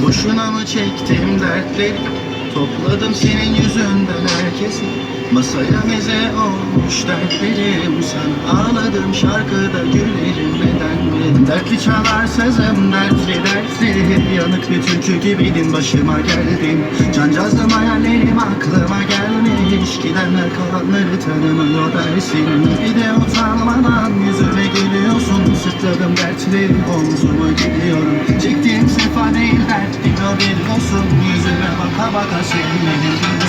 Boşuna mı çektim dertleri? Topladım senin yüzünden herkesi. Masaya meze olmuş dertlerim. Sana ağladım şarkıda gülerim neden mi Dertli çalar sözüm dertli dertli. Yanık bir türkü gibiydin başıma geldin. Cancazdım hayallerim aklıma gelmiş. Gidenler kalanları tanımıyor dersin. Bir de utanmadan yüzüme gülüyorsun. Sırtladım dertli omzuma gidiyorum. Çektiğim haberin olsun Yüzüme baka baka sevmedim